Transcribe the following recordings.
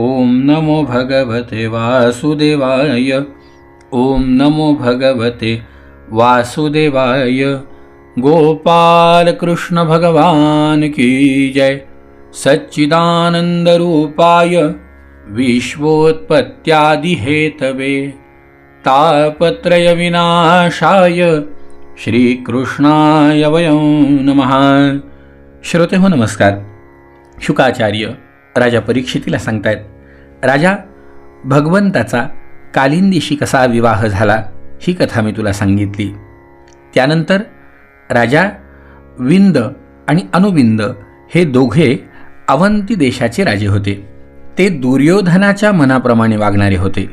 ॐ नमो भगवते वासुदेवाय। ॐ नमो भगवते वासुदेवाय। गोपाल कृष्ण भगवान की जय। सच्चिदानंद रूपाय। विश्वोत्पत्त्यादिहेतवे। तापत्रय विनाशाय। श्रीकृष्णाय वयं नमः। श्रोते हो नमस्कार। शुकाचार्य राजा परीक्षितीला सांगतायत राजा भगवंताचा कालिंदीशी कसा विवाह झाला ही कथा मी तुला सांगितली. त्यानंतर राजा विंद आणि अनुविंद हे दोघे अवंती देशाचे राजे होते. ते दुर्योधनाच्या मनाप्रमाणे वागणारे होते.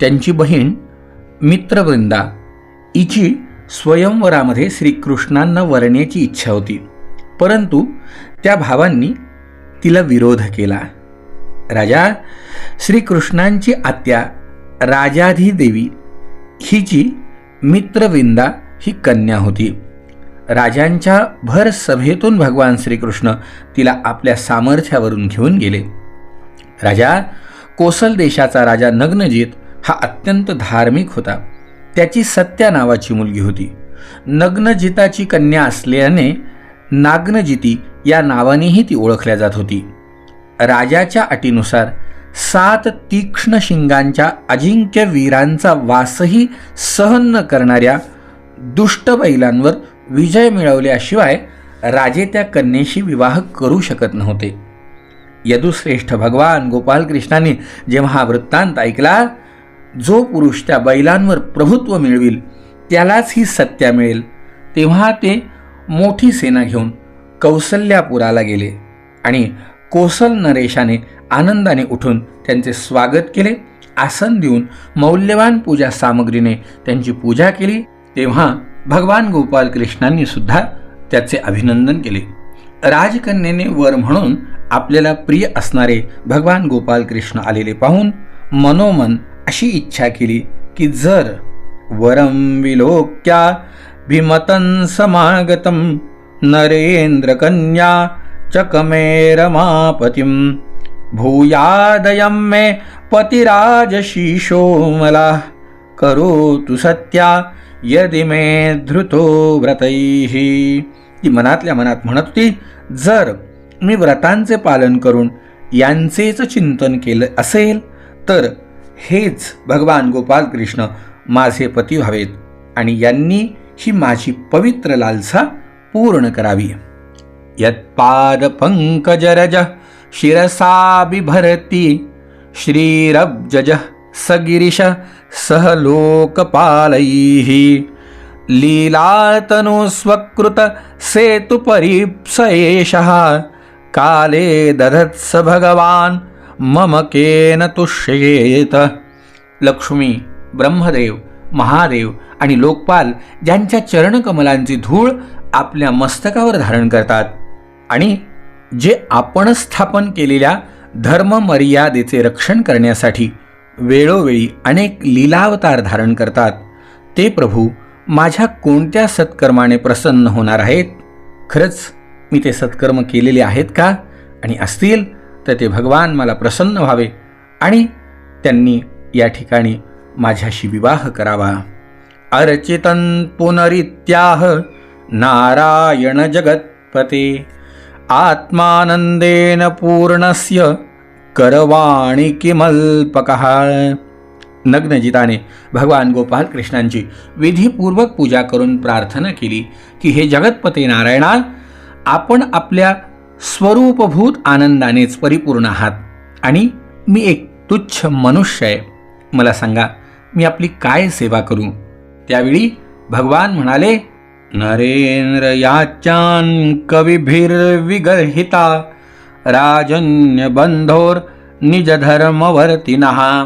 त्यांची बहीण मित्रवृंदा हिची स्वयंवरामध्ये श्रीकृष्णांना वरण्याची इच्छा होती. परंतु त्या भावांनी तिला विरोध केला. राजा श्रीकृष्णांची आत्या राजाधिदेवी हिची मित्रविंदा ही कन्या होती. राजांच्या भर सभेतून भगवान श्रीकृष्ण तिला आपल्या सामर्थ्यावरून घेऊन गेले. राजा कोसल देशाचा राजा नग्नजीत हा अत्यंत धार्मिक होता. त्याची सत्या नावाची मुलगी होती. नग्नजिताची कन्या असल्याने नाग्नजिती या नावानेही ती ओळखल्या जात होती. राजाच्या अटीनुसार सात तीक्ष्ण शिंगांच्या अजिंक्य वीरांचा वासही सहन न करणाऱ्या दुष्ट बैलांवर विजय मिळवल्याशिवाय राजे त्या कन्येशी विवाह करू शकत नव्हते. यदुश्रेष्ठ भगवान गोपालकृष्णाने जेव्हा हा वृत्तांत ऐकला जो पुरुष त्या बैलांवर प्रभुत्व मिळविल त्यालाच ही सत्या मिळेल तेव्हा ते मोठी सेना घेऊन कौसल्यापुराला गेले आणि कोसल नरेशाने आनंदाने उठून त्यांचे स्वागत केले आसन देऊन मौल्यवान पूजा सामग्रीने त्यांची पूजा केली. तेव्हा भगवान गोपाल कृष्णांनी सुद्धा त्याचे अभिनंदन केले. राजकन्येने वर म्हणून आपल्याला प्रिय असणारे भगवान गोपाल कृष्ण आलेले पाहून मनोमन अशी इच्छा केली की जर वरम विलोक्या विमतं समागतं नरेन्द्रकन्या चकमेरमापतिं भूयादयं मे पतिराजशीशो मला। करोतु सत्या यदि मे धृतो व्रतैः। ती मनातल्या मनात म्हणत होती जर मी व्रतांचे पालन करून यांचेच चिंतन केलं असेल तर हेच भगवान गोपाल कृष्ण माझे पती व्हावेत आणि यांनी ही माझी पवित्र लालसा पूर्ण करावी. यत्पादपङ्कजरज शिरसा बिभरती श्रीरब्जज सगिरिश सह लोकपालैः लीलातनुस्वकृत सेतुपरीप्स एषः काले दधत्स भगवान् मम केन तुष्येत। लक्ष्मी ब्रह्मदेव। महादेव आणि लोकपाल ज्यांच्या चरणकमलांची धूळ आपल्या मस्तकावर धारण करतात आणि जे आपण स्थापन केलेल्या धर्ममर्यादेचे रक्षण करण्यासाठी वेळोवेळी अनेक लीलावतार धारण करतात ते प्रभू माझ्या कोणत्या सत्कर्माने प्रसन्न होणार आहेत? खरंच मी ते सत्कर्म केलेले आहेत का? आणि असतील तर ते भगवान मला प्रसन्न व्हावे. आणि त्यांनी या ठिकाणी माझ्याशी विवाह करावा. अर्चितन पुनरित्याह नारायण जगत्पते. आत्मानंदेन पूर्णस्य करवाणी किमल्पकः. नग्नजिताने भगवान गोपाल कृष्णांची विधीपूर्वक पूजा करून प्रार्थना केली की हे जगतपते नारायणा आपण आपल्या स्वरूपभूत आनंदानेच परिपूर्ण आहात आणि मी एक तुच्छ मनुष्य आहे. मला सांगा मी आपली काय सेवा करू? त्यावेळी भगवान म्हणाले नरेंद्र याच्यान कविभिर्विगर्हिता राजन्य बंधोर निज धर्मवर्तिनः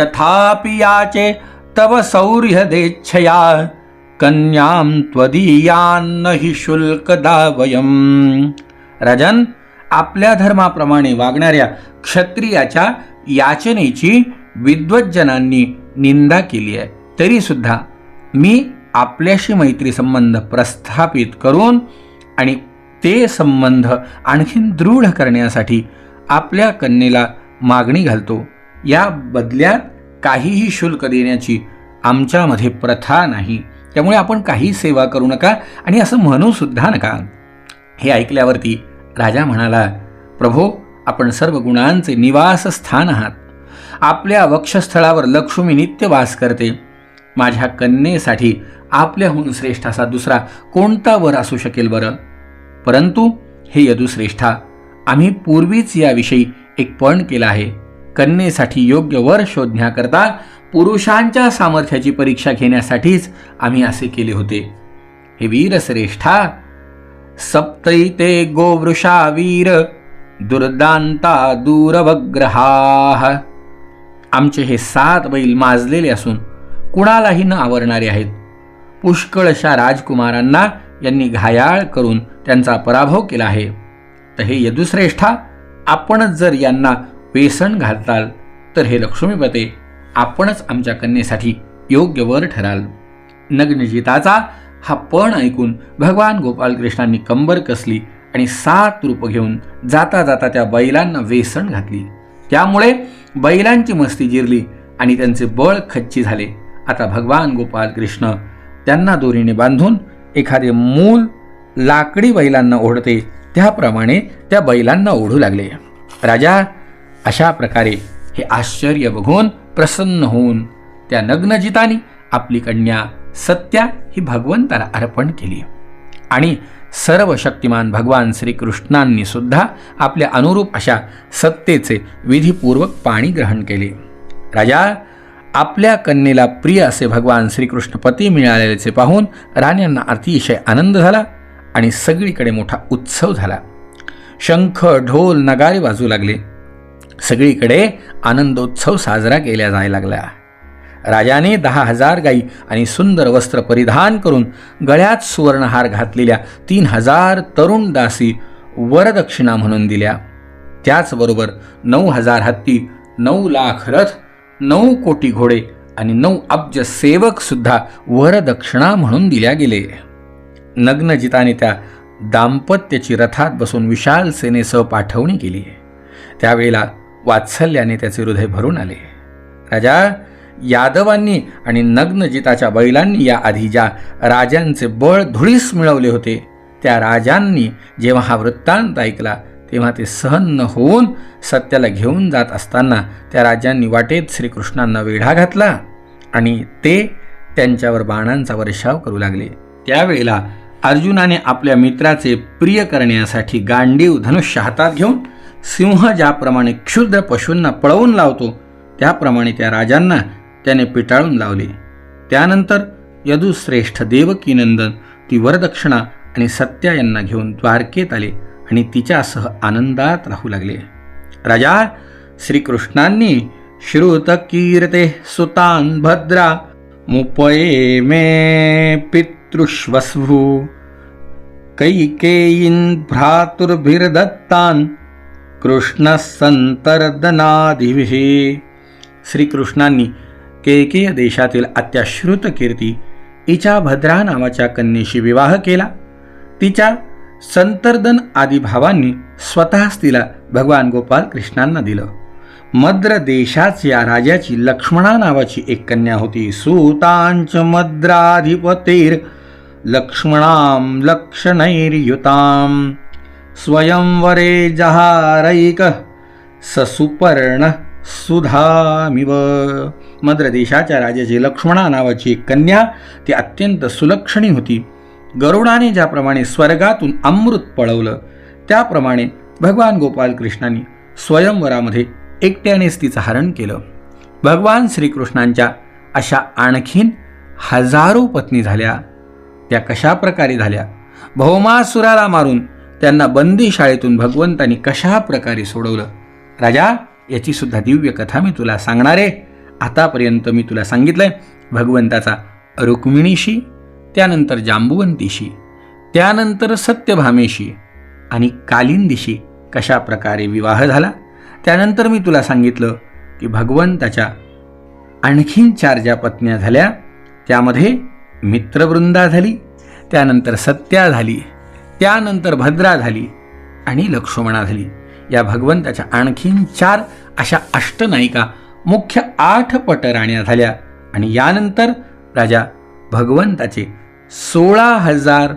तथापि याचे तव सौर्यदेच्छया कन्यां त्वदीयान्न हि शुल्क दावयम. राजन आपल्या धर्माप्रमाणे वागणाऱ्या क्षत्रियाच्या याचनेची विद्वज्जनांनी निंदा केली आहे. तरीसुद्धा मी आपल्याशी मैत्री संबंध प्रस्थापित करून आणि ते संबंध आणखीन दृढ करण्यासाठी आपल्या कन्येला मागणी घालतो. या बदल्यात काहीही शुल्क देण्याची आमच्यामध्ये प्रथा नाही. त्यामुळे आपण काही सेवा करू नका आणि असं म्हणूसुद्धा नका. हे ऐकल्यावरती राजा म्हणाला प्रभो आपण सर्व गुणांचे निवासस्थान आहात. आपल्या वक्षस्थळावर लक्ष्मी नित्य वास करते. माझ्या कन्येसाठी आपल्याहून श्रेष्ठ असा दुसरा कोणता वर असू शकेल बरं? परंतु हे यदुश्रेष्ठा आम्ही पूर्वीच याविषयी एक पण केला आहे. कन्येसाठी योग्य वर शोधण्याकरता पुरुषांच्या सामर्थ्याची परीक्षा घेण्यासाठीच आम्ही असे केले होते. हे वीरश्रेष्ठा सप्तैते गोवृषा वीर दुर्दांता दूरवग्रहा. आमचे हे सात बैल माजलेले असून कुणालाही न आवरणारे आहेत. पुष्कळशा राजकुमारांना यांनी घायाळ करून त्यांचा पराभव केला आहे. तर हे यदुश्रेष्ठा आपणच जर यांना वेसण घालताल तर हे लक्ष्मीपते आपणच आमच्या कन्येसाठी योग्य वर ठराल. नग्नजिताचा हा पण ऐकून भगवान गोपालकृष्णांनी कंबर कसली आणि सात रूप घेऊन जाता जाता त्या बैलांना वेसण घातली. त्यामुळे बैलांची मस्ती जिरली आणि त्यांचे बळ खच्ची झाले. आता भगवान गोपाल कृष्ण त्यांना दोरीने बांधून एखादे मूल लाकडी बैलांना ओढते. त्याप्रमाणे त्या बैलांना ओढू लागले. राजा अशा प्रकारे हे आश्चर्य बघून प्रसन्न होऊन त्या नग्नजितानी आपली कन्या सत्या ही भगवंताला अर्पण केली. आणि सर्व शक्तिमान भगवान श्रीकृष्णांनी सुद्धा आपल्या अनुरूप अशा सत्तेचे विधीपूर्वक पाणी ग्रहण केले. राजा आपल्या कन्येला प्रिय असे भगवान श्रीकृष्ण पती मिळालेचे पाहून राण्यांना अतिशय आनंद झाला आणि सगळीकडे मोठा उत्सव झाला. शंख ढोल नगारे वाजू लागले. सगळीकडे आनंदोत्सव साजरा केला जायला लागला राजाने दहा हजार गाई आणि सुंदर वस्त्र परिधान करून गळ्यात सुवर्णहार घातलेल्या तीन हजार तरुण दासी वरदक्षिणा म्हणून दिल्या. त्याचबरोबर नऊ हजार हत्ती नऊ लाख रथ नऊ कोटी घोडे आणि नऊ अब्ज सेवक सुद्धा वरदक्षिणा म्हणून दिल्या गेले. नग्नजिताने त्या दाम्पत्याची रथात बसून विशाल सेनेसह पाठवणी केली. त्यावेळेला वात्सल्याने त्याचे हृदय भरून आले. राजा यादवांनी आणि नग्नजिताच्या बैलांनी या आधी ज्या राजांचे बळ धुळीस मिळवले होते त्या राजांनी जेव्हा हा वृत्तांत ऐकला तेव्हा ते सहन न होऊन सत्याला घेऊन जात असताना त्या राजांनी वाटेत श्रीकृष्णांना वेढा घातला आणि ते त्यांच्यावर बाणांचा वर्षाव करू लागले. त्यावेळेला अर्जुनाने आपल्या मित्राचे प्रिय करण्यासाठी गांडीव धनुष्य हातात घेऊन सिंह ज्याप्रमाणे क्षुद्र पशूंना पळवून लावतो त्याप्रमाणे त्या राजांना त्याने पिटाळून लावले. त्यानंतर यदुश्रेष्ठ देवकीनंदन ती वरदक्षिणा आणि सत्या यांना घेऊन द्वारकेत आले आणि तिच्यासह आनंदात राहू लागले. राजा श्रीकृष्णांनी श्रुत कीर्ते सुतान भद्रा मुपये मे पितृष्वस्भू कैकेयीन भ्रातुर्भिर्दत्तान कृष्ण संतर्दनादिभिः श्रीकृष्णांनी केकेय देशातील अत्याश्रुत कीर्ती हिच्या भद्रा नावाच्या कन्येशी विवाह केला. तिच्या संतर्दन आदी भावांनी स्वतःच तिला भगवान गोपाल कृष्णांना दिलं. मद्र देशाच्या राजाची लक्ष्मणा नावाची एक कन्या होती. सुतांच मद्राधिपतेर लक्ष्मणां लक्षणैर्युताम स्वयंवरे जहारैक ससुपर्ण सुधामिव। मद्र देशाच्या राजाची लक्ष्मणा नावाची एक कन्या ती अत्यंत सुलक्षणी होती. गरुडाने ज्याप्रमाणे स्वर्गातून अमृत पळवलं त्याप्रमाणे भगवान गोपाल कृष्णाने स्वयंवरामध्ये एकट्यानेच तिचं हरण केलं. भगवान श्रीकृष्णांच्या अशा आणखीन हजारो पत्नी झाल्या. त्या कशा प्रकारे झाल्या? भौमासुराला मारून त्यांना बंदी शाळेतून भगवंतांनी कशा प्रकारे सोडवलं? राजा याची सुद्धा दिव्य कथा मी तुला सांगणार आहे आतापर्यंत मी तुला सांगितलंय भगवंताचा रुक्मिणीशी त्यानंतर जांबुवंतीशी त्यानंतर सत्यभामेशी आणि कालिंदीशी कशा प्रकारे विवाह झाला त्यानंतर मी तुला सांगितलं की भगवंताच्या आणखीन चार ज्या पत्न्या झाल्या त्यामध्ये मित्रवृंदा झाली त्यानंतर सत्या झाली त्यानंतर भद्रा झाली आणि लक्ष्मणा झाली. या भगवंताच्या आणखीन चार अशा अष्टनायिका मुख्य आठ पटराण्या झाल्या आणि यानंतर राजा भगवंताचे सोळा हजार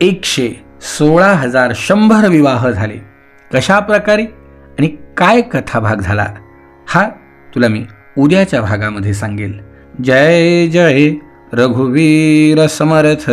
एकशे सोळा हजार शंभर विवाह झाले. कशा प्रकारे आणि काय कथाभाग झाला हा तुला मी उद्याच्या भागामध्ये सांगेल. जय जय रघुवीर समर्थ.